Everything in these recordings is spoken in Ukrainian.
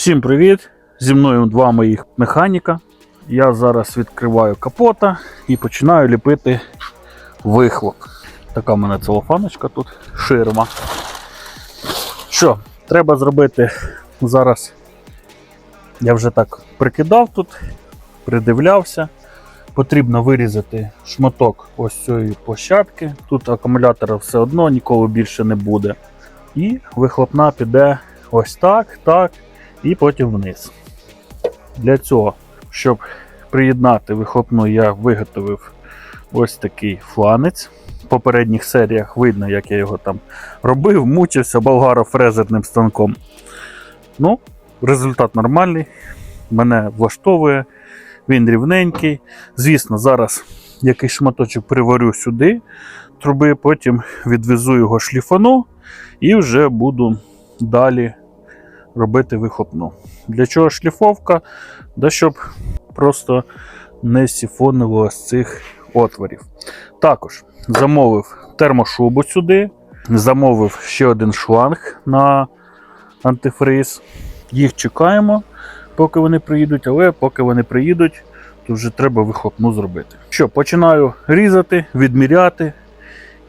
Всім привіт! Зі мною два моїх механіка. Я зараз відкриваю капота і починаю ліпити вихлоп. Така в мене целофаночка тут, ширма. Що, треба зробити зараз. Я вже так прикидав тут, придивлявся. Потрібно вирізати шматок ось цієї площадки. Тут акумулятора все одно ніколи більше не буде. І вихлопна піде ось так, так, і потім вниз. Для цього, щоб приєднати вихлопну, я виготовив ось такий фланець. В попередніх серіях видно, як я його там робив, мучився болгаро-фрезерним станком. Ну, результат нормальний. Мене влаштовує, він рівненький. Звісно, зараз якийсь шматочок приварю сюди труби, потім відвезу його шліфану і вже буду далі робити вихлопну. Для чого шліфовка? Да щоб просто не сіфонило з цих отворів. Також замовив термошубу сюди, замовив ще один шланг на антифриз. Їх чекаємо, поки вони приїдуть, але поки вони приїдуть, то вже треба вихлопну зробити. Що, починаю різати, відміряти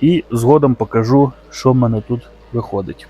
і згодом покажу, що в мене тут виходить.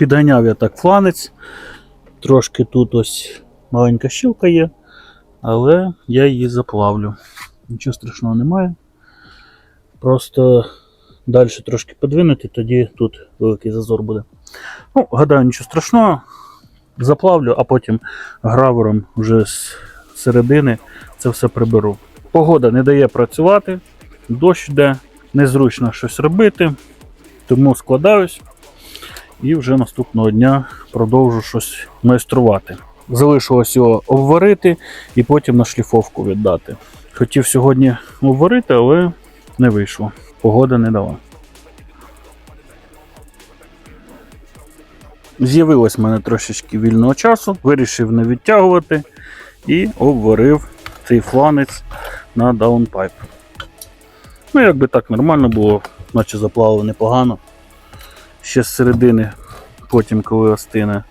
Підганяв я так фланець. Трошки тут ось маленька щілка є, але я її заплавлю. Нічого страшного немає. Просто далі трошки подвинути, тоді тут великий зазор буде. Ну, гадаю, нічого страшного. Заплавлю, а потім гравером вже з середини це все приберу. Погода не дає працювати, дощ йде, незручно щось робити, тому складаюсь і вже наступного дня продовжу щось майструвати. Залишилось його обварити і потім на шліфовку віддати. Хотів сьогодні обварити, але не вийшло. Погода не дала. З'явилось в мене трошечки вільного часу, вирішив не відтягувати і обварив цей фланець на даунпайп. Ну, якби так нормально було, наче заплавив непогано ще з середини, потім, коли остине,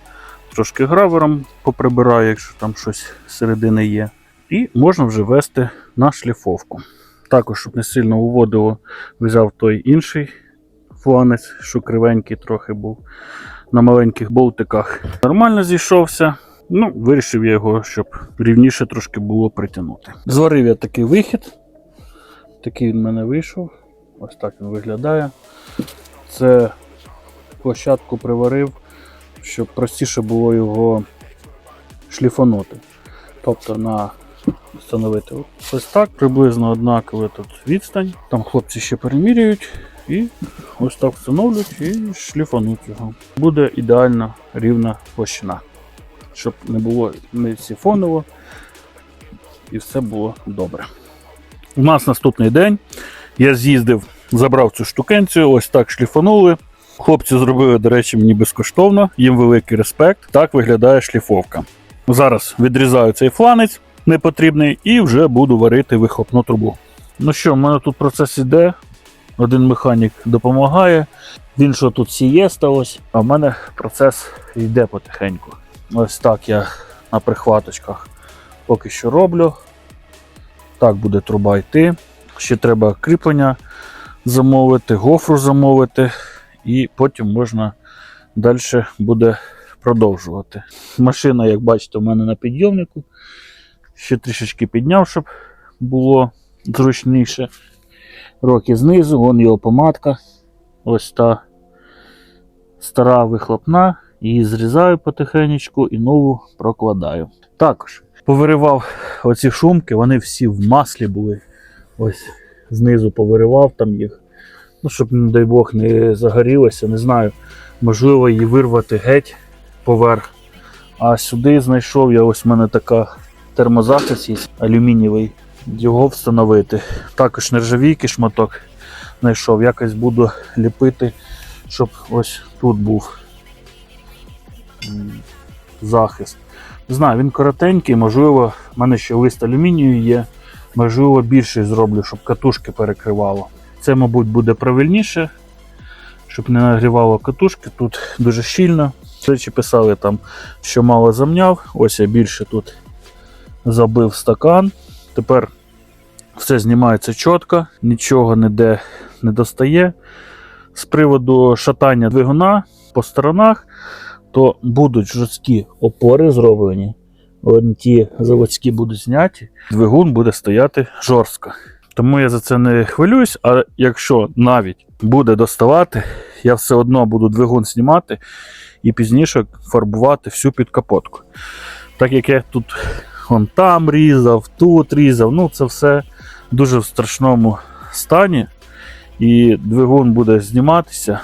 трошки гравером поприбираю, якщо там щось з середини є. І можна вже вести на шліфовку. Також, щоб не сильно уводило, взяв той інший фланець, що кривенький трохи був. На маленьких болтиках нормально зійшовся. Ну, вирішив я його, щоб рівніше трошки було притягнути. Зварив я такий вихід. Такий він в мене вийшов. Ось так він виглядає. Це площадку приварив, щоб простіше було його шліфанути. Тобто на встановити ось так, приблизно однаково тут відстань. Там хлопці ще переміряють і ось так встановлюють і шліфануть його. Буде ідеально рівна площина, щоб не було не сіфоново і все було добре. У нас наступний день. Я з'їздив, забрав цю штукенцію, ось так шліфанули. Хлопці зробили, до речі, мені безкоштовно, їм великий респект. Так виглядає шліфовка. Зараз відрізаю цей фланець непотрібний і вже буду варити вихлопну трубу. Ну що, в мене тут процес іде. Один механік допомагає, він що тут сієста ось, а в мене процес йде потихеньку. Ось так я на прихваточках поки що роблю. Так буде труба йти. Ще треба кріплення замовити, гофру замовити і потім можна далі буде продовжувати. Машина, як бачите, у мене на підйомнику. Ще трішечки підняв, щоб було зручніше. Роки знизу, вон його помадка. Ось та стара вихлопна. Її зрізаю потихеньку і нову прокладаю. Також повиривав оці шумки, вони всі в маслі були. Ось знизу повиривав там їх. Ну, щоб, не дай Бог, не загорілося, не знаю. Можливо, її вирвати геть поверх. А сюди знайшов я ось в мене така термозахист є, алюмінієвий. Його встановити. Також нержавійки шматок знайшов. Якось буду ліпити, щоб ось тут був захист. Не знаю, він коротенький, можливо, в мене ще лист алюмінію є. Можливо, більший зроблю, щоб катушки перекривало. Це, мабуть, буде правильніше, щоб не нагрівало катушки. Тут дуже щільно. До речі, писали там, що мало замняв. Ось я більше тут забив стакан. Тепер все знімається чітко, нічого ніде не достає. З приводу шатання двигуна по сторонах, то будуть жорсткі опори зроблені. Ті заводські будуть зняті, двигун буде стояти жорстко. Тому я за це не хвилююсь, а якщо навіть буде доставати, я все одно буду двигун знімати і пізніше фарбувати всю підкапотку. Так як я тут вон там різав, тут різав, ну це все дуже в страшному стані, і двигун буде зніматися,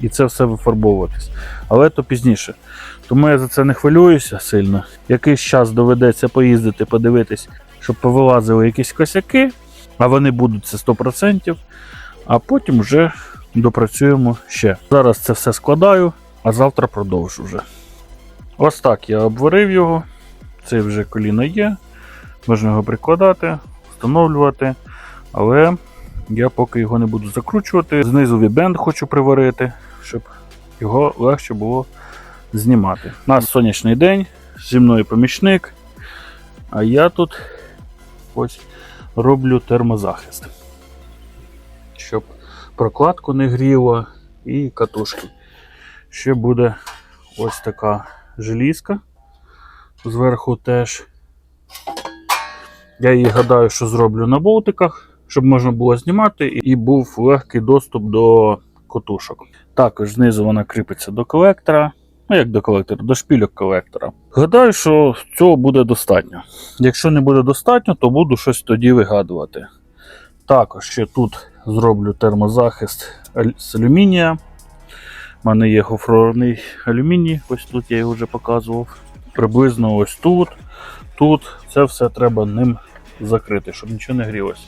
і це все вифарбовуватись. Але то пізніше. Тому я за це не хвилююся сильно. Якийсь час доведеться поїздити, подивитись, щоб повилазили якісь косяки, а вони будуть це 100%, а потім вже допрацюємо ще. Зараз це все складаю, а завтра продовжу вже. Ось так я обварив його. Це вже коліно є. Можна його прикладати, встановлювати. Але я поки його не буду закручувати. Знизу вібенд хочу приварити, щоб його легше було знімати. У нас сонячний день, зі мною помічник. А я тут ось роблю термозахист. Щоб прокладку не гріло і катушки. Ще буде ось така желізка. Зверху теж. Я її гадаю, що зроблю на болтиках, щоб можна було знімати і був легкий доступ до котушок. Також знизу вона кріпиться до колектора. Ну, як до колектора, до шпільок колектора. Гадаю, що цього буде достатньо. Якщо не буде достатньо, то буду щось тоді вигадувати. Також ще тут зроблю термозахист з алюмінія. У мене є гофрований алюміній, ось тут я його вже показував. Приблизно ось тут. Тут це все треба ним закрити, щоб нічого не грілося.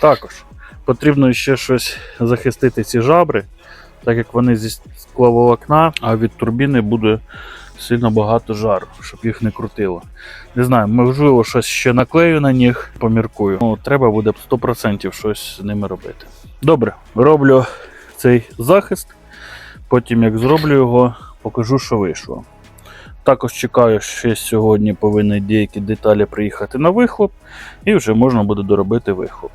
Також потрібно ще щось захистити ці жабри, так як вони зі скловолокна, а від турбіни буде сильно багато жару, щоб їх не крутило. Не знаю, можливо, щось ще наклею на них, поміркую. Ну, треба буде 100% щось з ними робити. Добре, роблю цей захист. Потім, як зроблю його, покажу, що вийшло. Також чекаю, що сьогодні повинні деякі деталі приїхати на вихлоп, і вже можна буде доробити вихлоп.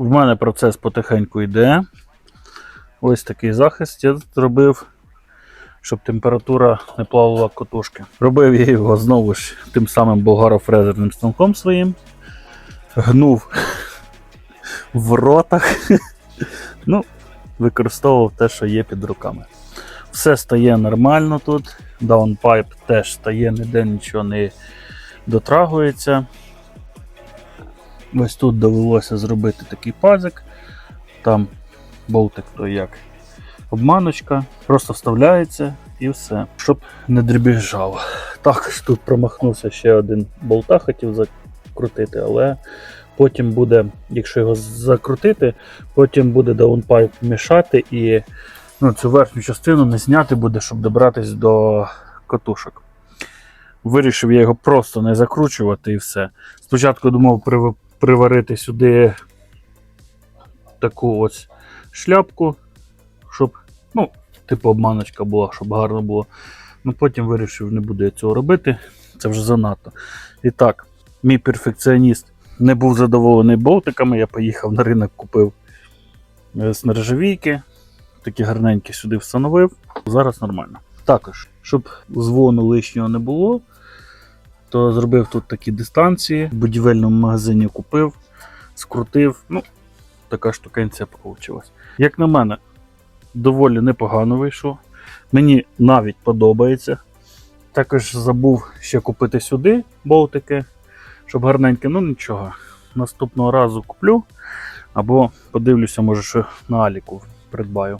В мене процес потихеньку йде. Ось такий захист я зробив, щоб температура не плавала котушки. Робив я його знову ж тим самим болгарофрезерним станком своїм. Гнув в ротах. Ну, використовував те, що є під руками. Все стає нормально тут. Даунпайп теж стає, ніде нічого не дотрагується. Ось тут довелося зробити такий пазик. Там болтик то як обманочка, просто вставляється і все, щоб не дребіжало. Також тут промахнувся ще один болта, хотів закрутити, але потім буде, якщо його закрутити, потім буде даунпайп мішати і ну, цю верхню частину не зняти буде, щоб добратися до катушок. Вирішив я його просто не закручувати і все. Спочатку думав прив- приварити сюди таку ось шляпку, щоб, ну, типу обманочка була, щоб гарно було. Ну потім вирішив, не буду я цього робити. Це вже занадто. І так, мій перфекціоніст не був задоволений болтиками. Я поїхав на ринок, купив е, з нержавійки. Такі гарненькі сюди встановив. Зараз нормально. Також, щоб дзвону лишнього не було, то зробив тут такі дистанції, в будівельному магазині купив, скрутив. Ну, така штукенція вийшла. Як на мене, доволі непогано вийшло. Мені навіть подобається. Також забув ще купити сюди болтики, щоб гарненько, ну нічого. Наступного разу куплю. Або подивлюся, може, що на Аліку придбаю.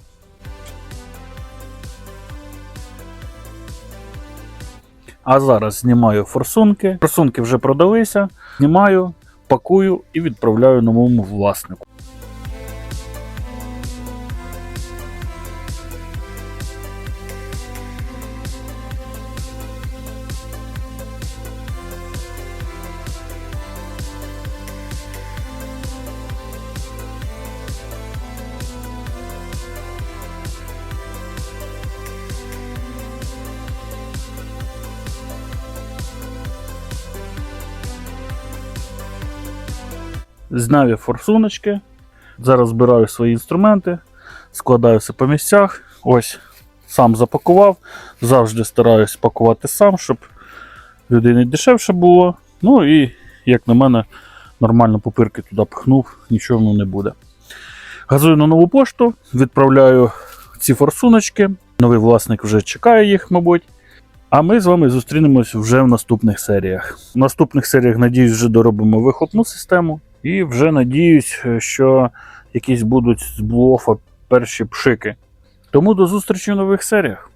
А зараз знімаю форсунки. Форсунки вже продалися. Знімаю, пакую і відправляю новому власнику. Зняв я форсуночки. Зараз збираю свої інструменти, складаю все по місцях. Ось сам запакував. Завжди стараюсь пакувати сам, щоб людині дешевше було. Ну і, як на мене, нормально пупирки туди пхнув, нічого воно не буде. Газую на нову пошту, відправляю ці форсуночки. Новий власник вже чекає їх, мабуть. А ми з вами зустрінемось вже в наступних серіях. В наступних серіях, надіюсь, вже доробимо вихопну систему. І вже надіюсь, що якісь будуть з блофа перші пшики. Тому до зустрічі в нових серіях.